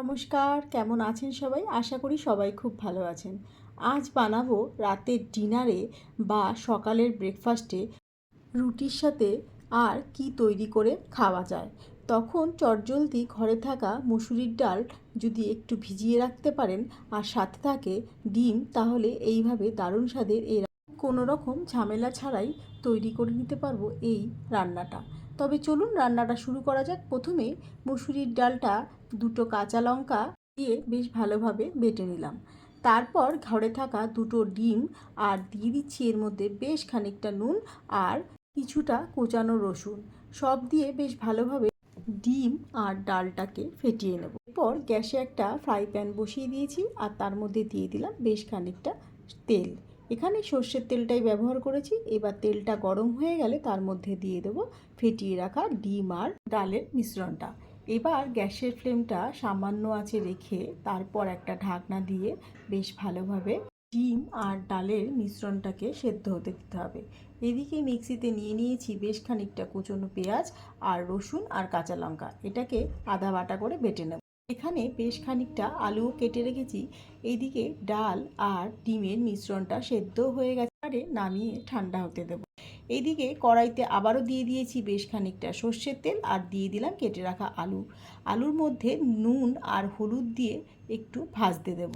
নমস্কার, কেমন আছেন সবাই? আশা করি সবাই খুব ভালো আছেন। আজ বানাবো রাতের ডিনারে বা সকালের ব্রেকফাস্টে রুটির সাথে আর কি তৈরি করে খাওয়া যায়। তখন চটজলদি ঘরে থাকা মুসুরির ডাল যদি একটু ভিজিয়ে রাখতে পারেন আর সাথে থাকে ডিম, তাহলে এইভাবে দারুণ স্বাদের এই কোনো রকম ঝামেলা ছাড়াই তৈরি করে নিতে পারব এই রান্নাটা। তবে চলুন রান্নাটা শুরু করা যাক। প্রথমে মুসুরির ডালটা, দুটো কাঁচা লঙ্কা দিয়ে বেশ ভালোভাবে বেটে নিলাম। তারপর ঘরে থাকা দুটো ডিম আর দিয়ে দিচ্ছি এর মধ্যে বেশ খানিকটা নুন আর কিছুটা কোচানো রসুন। সব দিয়ে বেশ ভালোভাবে ডিম আর ডালটাকে ফেটিয়ে নেব। এরপর গ্যাসে একটা ফ্রাই প্যান বসিয়ে দিয়েছি আর তার মধ্যে দিয়ে দিলাম বেশ খানিকটা তেল। এখানে সর্ষের তেলটাই ব্যবহার করেছি। এবার তেলটা গরম হয়ে গেলে তার মধ্যে দিয়ে দেবো ফেটিয়ে রাখা ডিম আর ডালের মিশ্রণটা। এবার গ্যাসের ফ্লেমটা সামান্য আছে রেখে তারপর একটা ঢাকনা দিয়ে বেশ ভালোভাবে ডিম আর ডালের মিশ্রণটাকে সেদ্ধ হতে দিতে হবে। এদিকে মিক্সিতে নিয়ে নিয়েছি বেশ খানিকটা কুচনো পেঁয়াজ আর রসুন আর কাঁচা লঙ্কা। এটাকে আদা বাটা করে বেটে নেব। এখানে বেশ খানিকটা আলুও কেটে রেখেছি। এইদিকে ডাল আর ডিমের মিশ্রণটা সেদ্ধ হয়ে গেছে। আরে নামিয়ে ঠান্ডা হতে দেবো। এইদিকে কড়াইতে আবারও দিয়ে দিয়েছি বেশ খানিকটা সর্ষের তেল আর দিয়ে দিলাম কেটে রাখা আলু। আলুর মধ্যে নুন আর হলুদ দিয়ে একটু ভাজতে দেব।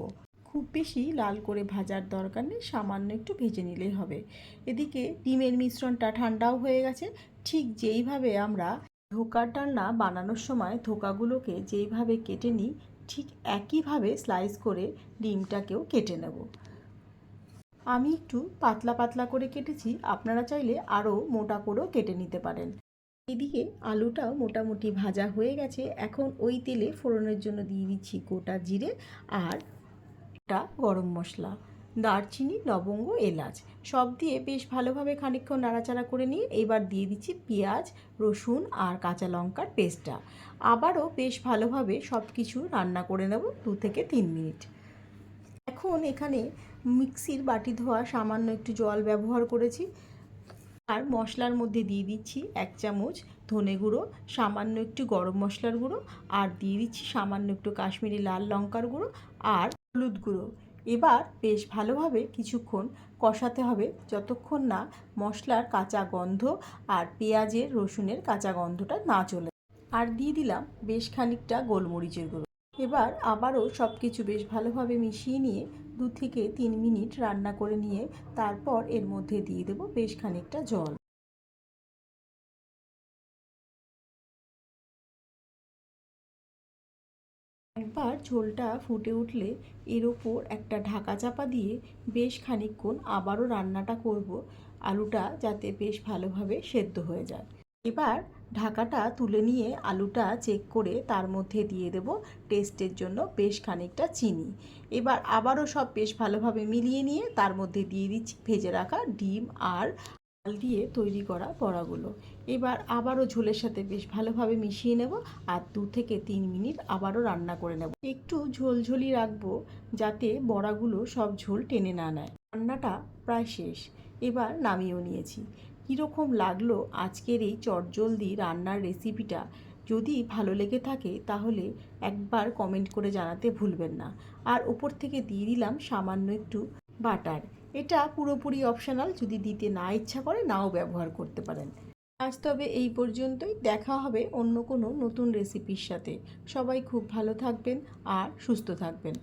খুব বেশি লাল করে ভাজার দরকার নেই, সামান্য একটু ভেজে নিলেই হবে। এদিকে ডিমের মিশ্রণটা ঠান্ডাও হয়ে গেছে। ঠিক যেইভাবে আমরা ধোকার ডালনা বানানোর সময় ধোকাগুলোকে যেইভাবে কেটে নিই, ঠিক একইভাবে স্লাইস করে ডিমটাকেও কেটে নেব। আমি একটু পাতলা পাতলা করে কেটেছি, আপনারা চাইলে আরও মোটা করেও কেটে নিতে পারেন। এদিকে আলুটাও মোটামুটি ভাজা হয়ে গেছে, এখন ওই তেলে ফোড়নের জন্য দিয়ে দিচ্ছি গোটা জিরে আর গরম মশলা। দারচিনি, লবঙ্গ, এলাচ। সব দিয়ে বেশ ভালোভাবে খানিকক্ষণ নাড়াচাড়া করে নিয়ে এবার দিয়ে দিচ্ছি পেঁয়াজ, রসুন আর কাঁচা লঙ্কার পেস্টটা। আবারও বেশ ভালোভাবে সব কিছু রান্না করে নেব দু থেকে তিন মিনিট। এখন এখানে মিক্সির বাটি ধোয়া সামান্য একটু জল ব্যবহার করেছি। আর মশলার মধ্যে দিয়ে দিচ্ছি এক চামচ ধনে গুঁড়ো, সামান্য একটু গরম মশলার গুঁড়ো, আর দিয়ে দিচ্ছি সামান্য একটু কাশ্মীরি লাল লঙ্কার গুঁড়ো আর হলুদ গুঁড়ো। এবার বেশ ভালোভাবে কিছুক্ষণ কষাতে হবে। যতক্ষণ না মশলার কাঁচা গন্ধ আর পেঁয়াজের, রসুনের কাঁচা গন্ধটা না চলে আর দিয়ে দিলাম বেশ খানিকটা গোলমরিচের গুঁড়ো। এবার আবারও সব কিছু বেশ ভালোভাবে মিশিয়ে নিয়ে দু থেকে তিন মিনিট রান্না করে নিয়ে তারপর এর মধ্যে দিয়ে দেবো বেশ খানিকটা জল। একবার ঝোলটা ফুটে উঠলে এর ওপর একটা ঢাকা চাপা দিয়ে বেশ খানিকক্ষণ আবারও রান্নাটা করব। আলুটা যাতে বেশ ভালোভাবে সেদ্ধ হয়ে যায়। এবার ঢাকাটা তুলে নিয়ে আলুটা চেক করে তার মধ্যে দিয়ে দেব টেস্টের জন্য বেশ খানিকটা চিনি। এবার আবারও সব বেশ ভালোভাবে মিলিয়ে নিয়ে তার মধ্যে দিয়ে দিচ্ছি ভেজে রাখা ডিম আর ডাল দিয়ে তৈরি করা বড়াগুলো। এবার আবারও ঝোলের সাথে বেশ ভালোভাবে মিশিয়ে নেব আর দু থেকে তিন মিনিট আবারও রান্না করে নেব। একটু ঝোলঝোলি রাখব যাতে বড়াগুলো সব ঝোল টেনে না নেয়। রান্নাটা প্রায় শেষ। এবার নামিয়েও নিয়েছি। কীরকম লাগল আজকের এই চটজলদি রান্নার রেসিপিটা? যদি ভালো লেগে থাকে তাহলে একবার কমেন্ট করে জানাতে ভুলবেন না। আর ওপর থেকে দিয়ে দিলাম সামান্য একটু বাটার। এটা পুরোপুরি অপশনাল যদি দিতে না ইচ্ছা করে নাও ব্যবহার করতে পারেন। আজ তবে এই পর্যন্তই, দেখা হবে অন্য কোনো নতুন রেসিপির সাথে। সবাই খুব ভালো থাকবেন আর সুস্থ থাকবেন।